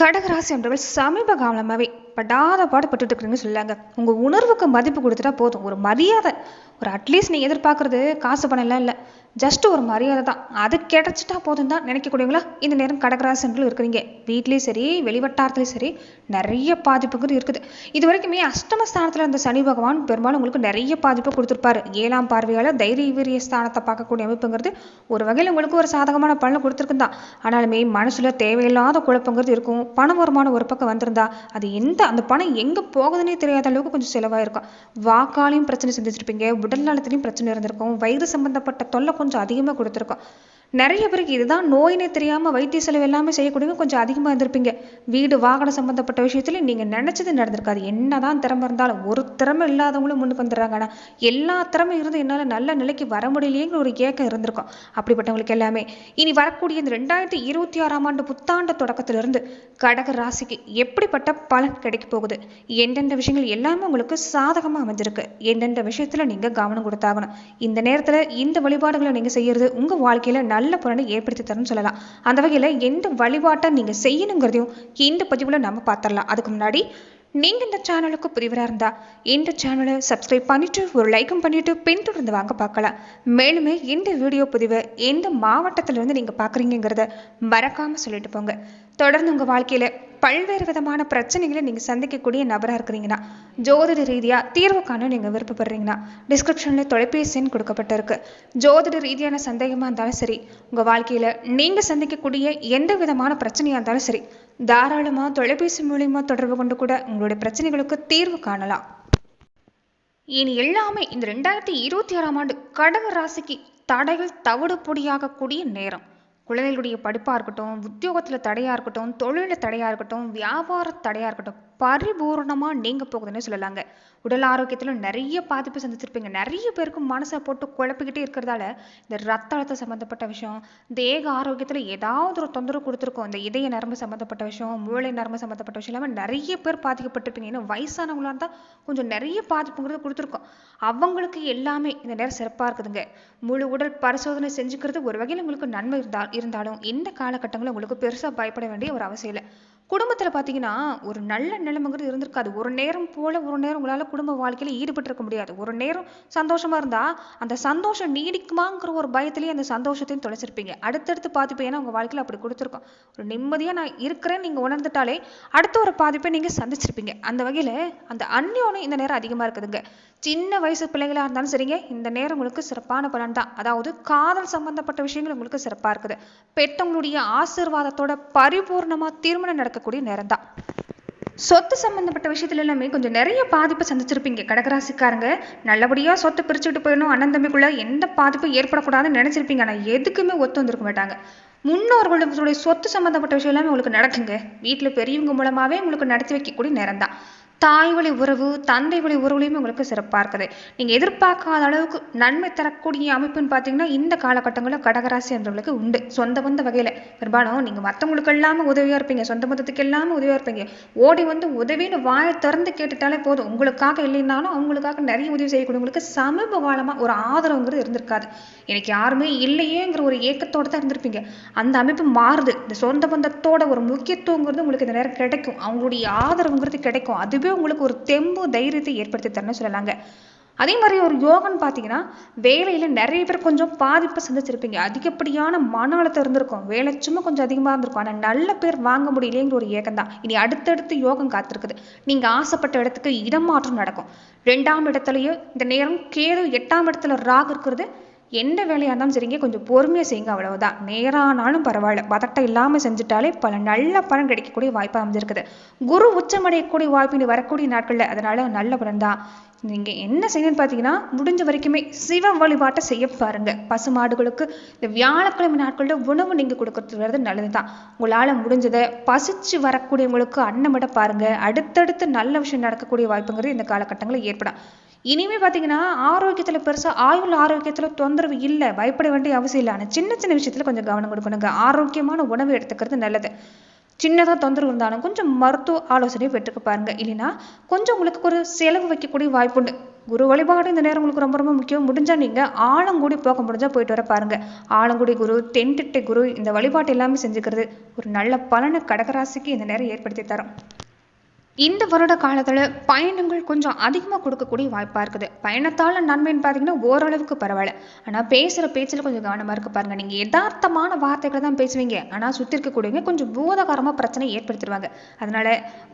கடகராசி என்பவர்கள் சமீப காலமாகவே படாத பாடுபட்டு இருக்கிறீங்கன்னு சொல்லாங்க. உங்கள் உணர்வுக்கு மதிப்பு கொடுத்துட்டா போதும். ஒரு மரியாதை. ஒரு அட்லீஸ்ட் நீங்கள் எதிர்பார்க்குறது காசு பணம் எல்லாம் இல்லை. ஜஸ்ட் ஒரு மரியாதை தான். அது கிடைச்சிட்டா போதும் தான் நினைக்கக்கூடியவங்களா? இந்த நேரம் கடகராசன்கள் இருக்கிறீங்க. வீட்லேயும் சரி வெளிவட்டாரத்துலேயும் சரி நிறைய பாதிப்புங்கிறது இருக்குது. இது வரைக்குமே அஷ்டம ஸ்தானத்தில் இருந்த சனி பகவான் பெரும்பாலும் உங்களுக்கு நிறைய பாதிப்பு கொடுத்துருப்பாரு. ஏழாம் பார்வையால் தைரிய வீரிய ஸ்தானத்தை பார்க்கக்கூடிய அமைப்புங்கிறது ஒரு வகையில் உங்களுக்கு ஒரு சாதகமான பலனை கொடுத்துருக்கு தான் ஆனாலுமே மனசில் தேவையில்லாத குழப்பங்கிறது இருக்கும். பண வருமானம் ஒரு பக்கம் வந்திருந்தா அது எந்த அந்த பணம் எங்கே போகுதுன்னே தெரியாத அளவுக்கு கொஞ்சம் செலவாயிருக்கும். வாக்காலையும் பிரச்சனை சந்திச்சிருப்பீங்க உடல் நலத்துலையும் பிரச்சனை இருந்திருக்கும். வயிறு சம்பந்தப்பட்ட தொல்லை கொஞ்சம் அதிகமாக கொடுத்துருக்கோம். நிறைய பேருக்கு இதுதான் நோயினே தெரியாமல் வைத்திய செலவு எல்லாமே செய்யக்கூடியவங்க கொஞ்சம் அதிகமாக இருந்திருப்பீங்க. வீடு வாகனம் சம்மந்தப்பட்ட விஷயத்துல நீங்கள் நினச்சது நடந்திருக்காது. என்னதான் திறமை இருந்தாலும் ஒரு திறமை இல்லாதவங்களும் முன்னுக்கு வந்துடுறாங்க. ஆனால் எல்லா திறமை இருந்து என்னால் நல்ல நிலைக்கு வர முடியலையேங்கிற ஒரு ஏக்கம் இருந்திருக்கும். அப்படிப்பட்டவங்களுக்கு எல்லாமே. இனி வரக்கூடிய இந்த ரெண்டாயிரத்தி இருபத்தி ஆறாம் ஆண்டு புத்தாண்டு தொடக்கத்திலிருந்து கடக ராசிக்கு எப்படிப்பட்ட பலன் கிடைக்க போகுது? எந்தெந்த விஷயங்கள் எல்லாமே உங்களுக்கு சாதகமாக அமைஞ்சிருக்கு. எந்தெந்த விஷயத்தில் நீங்கள் கவனம் கொடுத்தாகணும்? இந்த நேரத்தில் இந்த வழிபாடுகளை நீங்கள் செய்யறது உங்கள் வாழ்க்கையில் நல்ல பலனை ஏற்படுத்தி தரும்னு சொல்லலாம். அந்த வகையில் எந்த வழிபாட்டை நீங்கள் செய்யணுங்கிறதையும் இந்த பதிவில் நம்ம பார்த்துடலாம் அதுக்கு முன்னாடி நீங்கள் இந்த சேனலுக்கு புதிவராக இருந்தால் இந்த சேனலை சப்ஸ்கிரைப் பண்ணிவிட்டு ஒரு லைக்கும் பண்ணிவிட்டு பின்தொடர்ந்து வாங்க பார்க்கலாம். மேலுமே இந்த வீடியோ பதிவை எந்த மாவட்டத்திலிருந்து நீங்கள் பார்க்குறீங்கிறத மறக்காமல் சொல்லிட்டு போங்க. தொடர்ந்து உங்கள் வாழ்க்கையில் பல்வேறு விதமான பிரச்சனைகளை நீங்கள் சந்திக்கக்கூடிய நபராக இருக்கிறீங்கன்னா ஜோதிட ரீதியாக தீர்வு காண நீங்கள் விருப்பப்படுறீங்கன்னா டிஸ்கிரிப்ஷனில் தொலைபேசி எண் கொடுக்கப்பட்டிருக்கு. ஜோதிட ரீதியான சந்தேகமாக இருந்தாலும் சரி உங்கள் வாழ்க்கையில் நீங்கள் சந்திக்கக்கூடிய எந்த விதமான பிரச்சனையாக இருந்தாலும் சரி தாராளமாக தொலைபேசி மூலியமாக தொடர்பு கொண்டு கூட உங்களுடைய பிரச்சனைகளுக்கு தீர்வு காணலாம். இனி எல்லாமே இந்த ரெண்டாயிரத்தி இருபத்தி ஆறாம் ஆண்டு கடக ராசிக்கு தடைகள் தவிடு பொடியாகக்கூடிய நேரம். குழந்தைகளுடைய படிப்பாக இருக்கட்டும் உத்தியோகத்தில் தடையாக இருக்கட்டும் தொழிலில் தடையாக இருக்கட்டும் வியாபார தடையாக இருக்கட்டும் பரிபூர்ணமாக நீங்க போகுதுன்னு சொல்லலாங்க. உடல் ஆரோக்கியத்தில் நிறைய பாதிப்பு சந்திச்சிருப்பீங்க. நிறைய பேருக்கு மனசை போட்டு குழப்பிக்கிட்டே இருக்கிறதால இந்த ரத்த அழுத்தம் சம்மந்தப்பட்ட விஷயம் தேக ஆரோக்கியத்தில் ஏதாவது ஒரு தொந்தரவு கொடுத்துருக்கோம். இந்த இதய நரம்பு சம்மந்தப்பட்ட விஷயம் மூளை நரம்பு சம்மந்தப்பட்ட விஷயம் இல்லாமல் நிறைய பேர் பாதிக்கப்பட்டிருப்பீங்க. ஏன்னா வயசானவங்களா இருந்தால் கொஞ்சம் நிறைய பாதிப்புங்கிறது கொடுத்துருக்கோம். அவங்களுக்கு எல்லாமே இந்த நேரம் சிறப்பாக இருக்குதுங்க. முழு உடல் பரிசோதனை செஞ்சுக்கிறது ஒரு வகையில் உங்களுக்கு நன்மை இருந்தால் இருந்தாலும் இந்த காலகட்டங்களில் உங்களுக்கு பெருசாக பயப்பட வேண்டிய ஒரு அவசியம் இல்லை. குடும்பத்தில் பார்த்தீங்கன்னா ஒரு நல்ல நிலைமைங்கிறது இருந்திருக்காது. ஒரு நேரம் போல ஒரு நேரம் உங்களால் குடும்ப வாழ்க்கையில் ஈடுபட்டிருக்க முடியாது. ஒரு நேரம் சந்தோஷமாக இருந்தால் அந்த சந்தோஷம் நீடிக்குமாங்கிற ஒரு பயத்திலேயே அந்த சந்தோஷத்தையும் தொலைச்சிருப்பீங்க. அடுத்தடுத்து பாதிப்பு ஏன்னா உங்கள் வாழ்க்கையில் அப்படி கொடுத்துருக்கோம். ஒரு நிம்மதியாக நான் இருக்கிறேன்னு நீங்கள் உணர்ந்துட்டாலே அடுத்த ஒரு பாதிப்பை நீங்கள் சந்திச்சிருப்பீங்க. அந்த வகையில் அந்த அந்யோனம் இந்த நேரம் அதிகமாக இருக்குதுங்க. சின்ன வயசு பிள்ளைகளாக இருந்தாலும் சரிங்க இந்த நேரம் உங்களுக்கு சிறப்பான பலன் தான். அதாவது காதல் சம்பந்தப்பட்ட விஷயங்கள் உங்களுக்கு சிறப்பாக இருக்குது. பெற்றவங்களுடைய ஆசீர்வாதத்தோட பரிபூர்ணமாக திருமணம் நடக்கக்கூடிய நேரம் தான். சொத்து சம்பந்தப்பட்ட விஷயத்துல எல்லாமே கொஞ்சம் நிறைய பாதிப்பை சந்திச்சிருப்பீங்க. கடகராசிக்காரங்க நல்லபடியாக சொத்தை பிரிச்சுட்டு போயிடணும். அண்ணன் தம்பிக்குள்ள எந்த பாதிப்பும் ஏற்படக்கூடாதுன்னு நினைச்சிருப்பீங்க. ஆனால் எதுக்குமே ஒத்து வந்திருக்க மாட்டாங்க. முன்னோர்களுடைய சொத்து சம்பந்தப்பட்ட விஷயம் எல்லாமே உங்களுக்கு நடக்குங்க. வீட்டில் பெரியவங்க மூலமாகவே உங்களுக்கு நடத்தி வைக்கக்கூடிய நேரம் தான். தாய் வழி உறவு தந்தை வழி உறவுலையுமே உங்களுக்கு சிறப்பாக இருக்குது நீங்கள் எதிர்பார்க்காத அளவுக்கு நன்மை தரக்கூடிய அமைப்புன்னு பார்த்தீங்கன்னா இந்த காலகட்டங்களில் கடகராசி என்றவங்களுக்கு உண்டு. சொந்த பந்த வகையில். பெரும்பாலும் நீங்கள் மற்றவங்களுக்கு எல்லாமே உதவியாக இருப்பீங்க. சொந்த பந்தத்துக்கு எல்லாமே உதவியாக இருப்பீங்க. ஓடி வந்து உதவின்னு வாயை திறந்து கேட்டுட்டாலே போதும். உங்களுக்காக இல்லைனாலும் அவங்களுக்காக நிறைய உதவி செய்யக்கூடியவங்களுக்கு சமீப காலமாக ஒரு ஆதரவுங்கிறது இருந்திருக்காது. எனக்கு யாருமே இல்லையேங்கிற ஒரு ஏக்கத்தோடு தான் இருந்திருப்பீங்க. அந்த அமைப்பு மாறுது. இந்த சொந்த பந்தத்தோட ஒரு முக்கியத்துவங்கிறது உங்களுக்கு இந்த நேரம் கிடைக்கும். அவங்களுடைய ஆதரவுங்கிறது கிடைக்கும். அது அதுவே உங்களுக்கு ஒரு தெம்பு தைரியத்தை ஏற்படுத்தி தரணும்னு சொல்லலாங்க. அதே மாதிரி ஒரு யோகன் பார்த்தீங்கன்னா வேலையில் நிறைய பேர் கொஞ்சம் பாதிப்பை சந்திச்சிருப்பீங்க. அதிகப்படியான மன அழுத்தம் இருந்திருக்கும். வேலை சும்மா கொஞ்சம் அதிகமாக இருந்திருக்கும். ஆனால் நல்ல பேர் வாங்க முடியலைங்கிற ஒரு ஏகம் தான். இனி அடுத்தடுத்து யோகம் காத்திருக்குது. நீங்கள் ஆசைப்பட்ட இடத்துக்கு இடமாற்றம் நடக்கும். ரெண்டாம் இடத்துலையும் இந்த நேரம் கேது எட்டாம் இடத்துல ராகு இருக்கிறது எந்த வேலையாக இருந்தாலும் சரிங்க கொஞ்சம் பொறுமையாக செய்யுங்க அவ்வளவுதான். நேரானாலும் பரவாயில்ல. பதட்டம் இல்லாமல் செஞ்சுட்டாலே பல நல்ல பலன் கிடைக்கக்கூடிய வாய்ப்பு அமைஞ்சிருக்குது. குரு உச்சமடையக்கூடிய வாய்ப்பு இனி வரக்கூடிய நாட்களில் அதனால நல்ல பலன் தான். நீங்கள் என்ன செய்யணும்னு பார்த்தீங்கன்னா முடிஞ்ச வரைக்குமே சிவ வழிபாட்டை செய்ய பாருங்க. பசுமாடுகளுக்கு இந்த வியாழக்கிழமை நாட்களில் உணவு நீங்கள் கொடுக்கறது வர்றது நல்லது தான். உங்களால் முடிஞ்சதை பசிச்சு வரக்கூடியவங்களுக்கு அன்னமிட பாருங்க. அடுத்தடுத்து நல்ல விஷயம் நடக்கக்கூடிய வாய்ப்புங்கிறது இந்த காலகட்டங்களில் ஏற்படும். இனிமே பார்த்தீங்கன்னா ஆரோக்கியத்தில் பெருசாக ஆயுள் ஆரோக்கியத்தில் தொந்தரவு இல்லை பயப்பட வேண்டிய அவசியம் இல்லை. ஆனால் சின்ன சின்ன விஷயத்தில் கொஞ்சம் கவனம் கொடுக்கணுங்க. ஆரோக்கியமான உணவு எடுத்துக்கிறது நல்லது. சின்னதாக தொந்தரவு இருந்தாலும் கொஞ்சம் மருத்துவ ஆலோசனை பெற்றுக்க பாருங்க. இல்லைன்னா கொஞ்சம் உங்களுக்கு ஒரு செலவு வைக்கக்கூடிய வாய்ப்புண்டு குரு வழிபாடு இந்த நேரம் உங்களுக்கு ரொம்ப ரொம்ப முக்கியம். முடிஞ்சால் நீங்கள் ஆலங்குடி போக முடிஞ்சால் போயிட்டு வர பாருங்கள் ஆலங்குடி குரு தென்திட்டை குரு இந்த வழிபாட்டு எல்லாமே செஞ்சுக்கிறது ஒரு நல்ல பலனை கடகராசிக்கு இந்த நேரம் ஏற்படுத்தி தரும். இந்த வருட காலத்தில் பயணங்கள் கொஞ்சம் அதிகமாக கொடுக்கக்கூடிய வாய்ப்பாக இருக்குது. பயணத்தால் நன்மைன்னு பார்த்தீங்கன்னா ஓரளவுக்கு பரவாயில்ல. ஆனால் பேசுகிற பேச்சில் கொஞ்சம் கவனமாக இருக்க பாருங்கள் நீங்கள் யதார்த்தமான வார்த்தைகளை தான் பேசுவீங்க. ஆனால் சுற்றி இருக்கக்கூடியவங்க கொஞ்சம் பூதகரமாக பிரச்சனை ஏற்படுத்திடுவாங்க அதனால்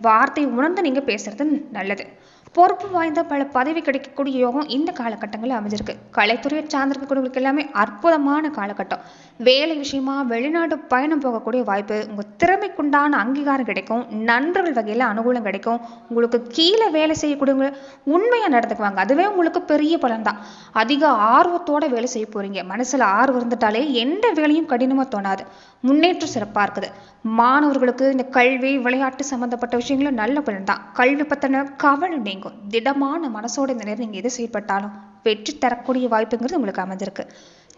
வார்த்தை உணர்ந்து நீங்கள் பேசுறது நல்லது. பொறுப்பு வாய்ந்த பல பதவி கிடைக்கக்கூடிய யோகம் இந்த காலகட்டங்களில் அமைஞ்சிருக்கு. கலைத்துறையை சார்ந்திருக்கக்கூடியவங்களுக்கு எல்லாமே அற்புதமான காலகட்டம். வேலை விஷயமா வெளிநாடு பயணம் போகக்கூடிய வாய்ப்பு உங்கள் திறமைக்குண்டான அங்கீகாரம் கிடைக்கும் நண்பர்கள் வகையில் அனுகூலம் கிடைக்கும். உங்களுக்கு கீழே வேலை செய்யக்கூடியவங்க உண்மையாக நடந்துக்குவாங்க. அதுவே உங்களுக்கு பெரிய பலன் தான். அதிக ஆர்வத்தோட வேலை செய்ய போகிறீங்க மனசில் ஆர்வம் இருந்துட்டாலே எந்த வேலையும் கடினமாக தோணாது. முன்னேற்றம் சிறப்பாக இருக்குது. மாணவர்களுக்கு இந்த கல்வி விளையாட்டு சம்மந்தப்பட்ட விஷயங்களும் நல்ல பலன் தான். கல்வி பற்றின கவலை நீங்கும் திடமான மனசோட இந்த நேரம் நீங்கள் எது செயல்பட்டாலும் வெற்றி தரக்கூடிய வாய்ப்புங்கிறது உங்களுக்கு அமைஞ்சிருக்கு.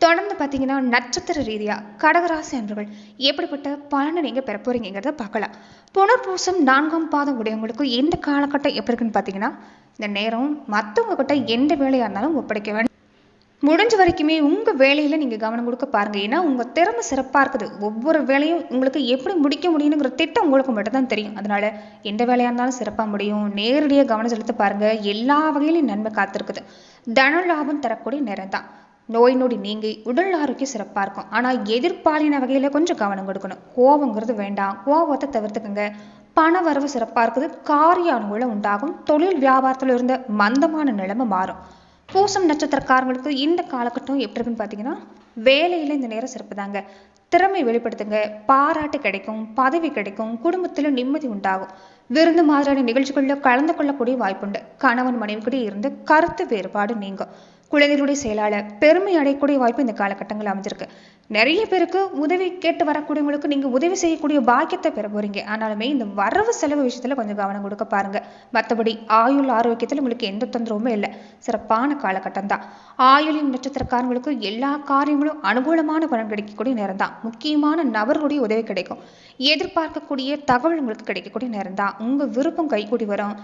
தொடர்ந்து பார்த்தீங்கன்னா நட்சத்திர ரீதியாக கடகராசி அன்பர்கள் எப்படிப்பட்ட பலனை நீங்கள் பெற போகிறீங்கிறத பார்க்கலாம். புனர்பூசம் நான்காம் பாதம் உடையவங்களுக்கு எந்த காலகட்டம் எப்படி இருக்குன்னு பார்த்தீங்கன்னா இந்த நேரம் மற்றவங்க கிட்ட எந்த வேலையாக இருந்தாலும் ஒப்படைக்க வேண்டும் முடிஞ்ச வரைக்குமே உங்கள் வேலையில் நீங்கள் கவனம் கொடுக்க பாருங்க. ஏன்னா உங்கள் திறமை சிறப்பாக இருக்குது. ஒவ்வொரு வேலையும் உங்களுக்கு எப்படி முடிக்க முடியுங்கிற திட்டம் உங்களுக்கு மட்டும் தான் தெரியும். அதனால் எந்த வேலையாக இருந்தாலும் சிறப்பாக முடியும். நேரடியாக கவனம் செலுத்த பாருங்கள் எல்லா வகையிலும் நன்மை காத்திருக்குது. தன லாபம் தரக்கூடிய நேரம் தான். நோய் நொடி நீங்கி உடல் ஆரோக்கியம் சிறப்பாக இருக்கும். ஆனால் எதிர்பாலின வகையில் கொஞ்சம் கவனம் கொடுக்கணும். கோபங்கிறது வேண்டாம். கோபத்தை தவிர்த்துக்கங்க. பண வரவு சிறப்பாக இருக்குது. காரிய அனுகூலம் உண்டாகும். தொழில் வியாபாரத்தில் இருந்த மந்தமான நிலைமை மாறும். பூசம் நட்சத்திரக்காரங்களுக்கு இந்த காலகட்டம் எப்படி இருக்குன்னு பார்த்தீங்கன்னா வேலையில் இந்த நேரம் சிறப்பு தாங்க திறமை வெளிப்படுத்துங்க. பாராட்டு கிடைக்கும் பதவி கிடைக்கும் குடும்பத்தில் நிம்மதி உண்டாகும். விருந்து மாதிரியான நிகழ்ச்சிகளில் கலந்து கொள்ளக்கூடிய வாய்ப்புண்டு. கணவன் மனைவிக்கிட்டே இருந்து கருத்து வேறுபாடு நீங்கும். குழந்தைகளுடைய செயலாளர் பெருமை அடையக்கூடிய வாய்ப்பு இந்த காலகட்டங்கள் அமைஞ்சிருக்கு. நிறைய பேருக்கு உதவி கேட்டு வரக்கூடியவங்களுக்கு நீங்க உதவி செய்யக்கூடிய பாக்கியத்தை பெற போறீங்க. ஆனாலுமே இந்த வரவு செலவு விஷயத்துல கொஞ்சம் கவனம் கொடுக்க பாருங்க. மற்றபடி ஆயுள் ஆரோக்கியத்தில் உங்களுக்கு எந்த தொந்தரவுமே இல்லை. சிறப்பான காலகட்டம் தான். ஆயுளின் நட்சத்திரக்காரங்களுக்கு எல்லா காரியங்களும் அனுகூலமான பலன் கிடைக்கக்கூடிய நேரம் தான். முக்கியமான நபர்களுடைய உதவி கிடைக்கும். எதிர்பார்க்கக்கூடிய தகவல் உங்களுக்கு கிடைக்கக்கூடிய நேரம் தான். உங்க விருப்பம் கைகூடி வரும்.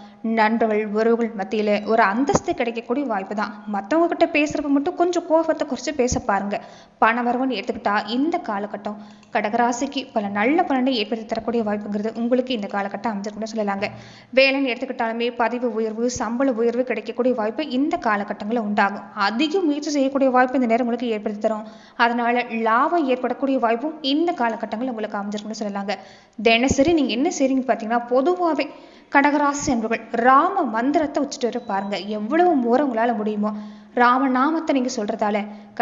நண்பர்கள் உறவுகள் மத்தியில ஒரு அந்தஸ்து கிடைக்கக்கூடிய வாய்ப்பு தான். மற்றவங்க கிட்ட பேசுறப்ப மட்டும் கொஞ்சம் கோபத்தை குறைச்சு பேச பாருங்க. பண எடுத்துக்கிட்டா இந்த காலகட்டம் கடகராசிக்கு பல நல்ல பலனை ஏற்படுத்தி தரக்கூடிய வாய்ப்புங்கிறது உங்களுக்கு இந்த காலகட்டம் அமைஞ்சிருக்கும்னு சொல்லலாங்க. வேலைன்னு எடுத்துக்கிட்டாலுமே பதிவு உயர்வு சம்பள உயர்வு கிடைக்கக்கூடிய வாய்ப்பு இந்த காலகட்டங்களில் உண்டாகும். அதிக முயற்சி செய்யக்கூடிய வாய்ப்பு இந்த நேரம் உங்களுக்கு ஏற்படுத்தி தரும். அதனால லாபம் ஏற்படக்கூடிய வாய்ப்பும் இந்த காலகட்டங்களில் உங்களுக்கு அமைஞ்சிருக்கும்னு சொல்லலாங்க. தினசரி நீங்க என்ன செய்றீங்க பார்த்தீங்கன்னா பொதுவாகவே கடகராசி என்பவர்கள் ராம மந்திரத்தை வச்சுட்டு வர பாருங்க. எவ்வளவு முறை உங்களால முடியுமோ ராம நாமத்தை நீங்க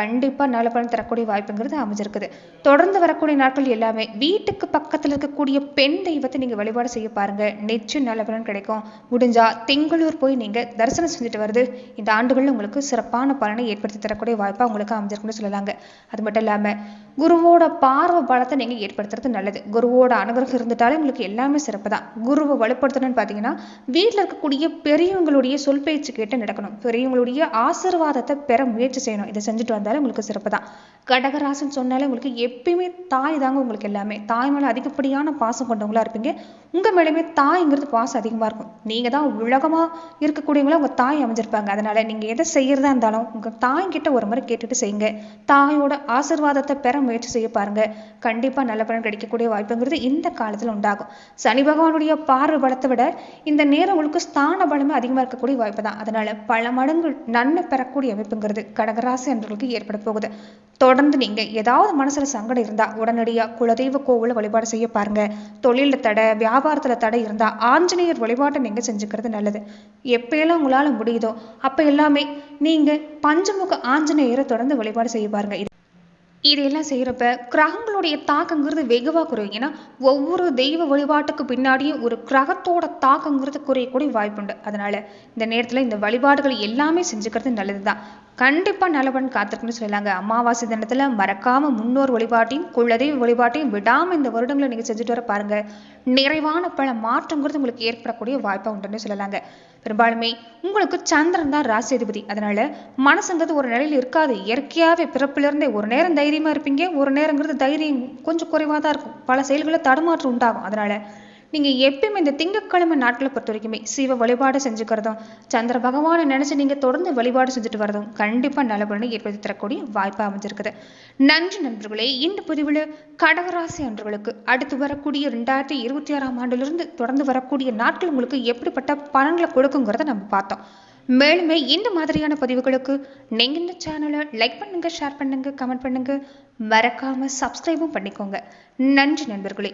கண்டிப்பாக கண்டிப்பா நல்ல பலன் தரக்கூடிய வாய்ப்புங்கிறது அமைஞ்சிருக்குது. தொடர்ந்து வரக்கூடிய நாட்கள் எல்லாமே வீட்டுக்கு பக்கத்துல இருக்கக்கூடிய பெண் தெய்வத்தை நீங்க வழிபாடு செய்ய பாருங்க. நிச்சயம் நல்ல பலன் கிடைக்கும். முடிஞ்சா திங்களூர் போய் நீங்க தரிசனம் செஞ்சுட்டு வருது இந்த ஆண்டுகளில் உங்களுக்கு சிறப்பான பலனை ஏற்படுத்தி தரக்கூடிய வாய்ப்பா உங்களுக்கு அமைஞ்சிருக்குன்னு சொல்லலாங்க. அது மட்டும் இல்லாம குருவோட பார்வை பலத்தை நீங்க ஏற்படுத்துறது நல்லது. குருவோட அனுகிரகம் இருந்துட்டாலே உங்களுக்கு எல்லாமே சிறப்பு தான் குருவை வலுப்படுத்தணும்னு பார்த்தீங்கன்னா வீட்டில் இருக்கக்கூடிய பெரியவங்களுடைய சொல் பேச்சு கேட்டு நடக்கணும். பெரியவங்களுடைய ஆசீர்வாதத்தை பெற முயற்சி செய்யணும். இதை செஞ்சுட்டு இருந்தாலும் உங்களுக்கு சிறப்பு தான் கடகராசன் சொன்னாலே உங்களுக்கு எப்பயுமே தாய் தாங்க உங்களுக்கு எல்லாமே. தாய் மேலே அதிகப்படியான பாசம் கொண்டவங்களா இருப்பீங்க. உங்க மேலேயுமே தாய்ங்கிறது பாசம் அதிகமாக இருக்கும். நீங்க தான் உலகமா இருக்கக்கூடியவங்களா உங்க தாய் அமைஞ்சிருப்பாங்க. அதனால நீங்க எதை செய்யறதா இருந்தாலும் உங்க தாய்கிட்ட ஒரு முறை கேட்டுட்டு செய்யுங்க. தாயோட ஆசீர்வாதத்தை பெற முயற்சி செய்ய பாருங்க. கண்டிப்பா நல்ல பலன் கிடைக்கக்கூடிய வாய்ப்புங்கிறது இந்த காலத்துல உண்டாகும். சனி பகவானுடைய பார்வை பலத்தை விட இந்த நேரம் உங்களுக்கு ஸ்தான பலமே அதிகமா இருக்கக்கூடிய வாய்ப்பு தான் அதனால பல மடங்கு நன்மை பெறக்கூடிய அமைப்புங்கிறது கடகராசி என்றவர்களுக்கு ஏற்பட போகுது. தொடர்ந்து நீங்க ஏதாவது மனசுல சங்கடம் இருந்தா உடனடியா குலதெய்வ கோவில வழிபாடு செய்ய பாருங்க. தொழில தடை வியாபாரத்துல தடை இருந்தா ஆஞ்சநேயர் வழிபாட்டை நீங்க செஞ்சுக்கிறது நல்லது. எப்பயெல்லாம் உங்களால முடியுதோ அப்ப எல்லாமே நீங்க பஞ்சமுக ஆஞ்சநேயரை தொடர்ந்து வழிபாடு செய்ய பாருங்க. இது இதெல்லாம் செய்யறப்ப கிரகங்களுடைய தாக்கங்கிறது வெகுவா குறையும். ஏன்னா ஒவ்வொரு தெய்வ வழிபாட்டுக்கு பின்னாடியும் ஒரு கிரகத்தோட தாக்கங்கிறது குறையக்கூடிய வாய்ப்புண்டு. அதனால இந்த நேரத்துல இந்த வழிபாடுகள் எல்லாமே செஞ்சுக்கிறது நல்லதுதான். கண்டிப்பாக நல்லபன் காத்திருக்குன்னு சொல்லலாங்க அமாவாசை தினத்தில் மறக்காமல் முன்னோர் வழிபாட்டையும் குலதெய்வ வழிபாட்டையும் விடாமல் இந்த வருடங்களை நீங்கள் செஞ்சுட்டு வர பாருங்க. நிறைவான பல மாற்றங்கிறது உங்களுக்கு ஏற்படக்கூடிய வாய்ப்பாக உண்டுன்னு சொல்லலாங்க. பெரும்பாலுமே உங்களுக்கு சந்திரன் தான் ராசிதிபதி அதனால மனசுங்கிறது ஒரு நிலையில் இருக்காது. இயற்கையாகவே பிறப்பிலிருந்தே ஒரு நேரம் தைரியமாக இருப்பீங்க. ஒரு நேரங்கிறது தைரியம் கொஞ்சம் குறைவாக தான் இருக்கும். பல செயல்களில் தடுமாற்றம் உண்டாகும். அதனால நீங்கள் எப்பயுமே இந்த திங்கட்கிழமை நாட்களை பொறுத்த வரைக்குமே சிவ வழிபாடு செஞ்சுக்கிறதும் சந்திர பகவானை நினச்சி நீங்கள் தொடர்ந்து வழிபாடு செஞ்சுட்டு வரதும் கண்டிப்பாக நலபலனை ஏற்படுத்தி தரக்கூடிய வாய்ப்பாக அமைஞ்சிருக்குது. நன்றி நண்பர்களே இந்த பதிவில் கடகராசி அன்றர்களுக்கு அடுத்து வரக்கூடிய ரெண்டாயிரத்தி இருபத்தி ஆறாம் ஆண்டிலிருந்து தொடர்ந்து வரக்கூடிய நாட்கள் உங்களுக்கு எப்படிப்பட்ட பலன்களை கொடுக்குங்கிறத நம்ம பார்த்தோம். மேலுமே இந்த மாதிரியான பதிவுகளுக்கு நீங்கள் இந்த சேனலை லைக் பண்ணுங்க ஷேர் பண்ணுங்க கமெண்ட் பண்ணுங்க. மறக்காம சப்ஸ்கிரைபும் பண்ணிக்கோங்க. நன்றி நண்பர்களே.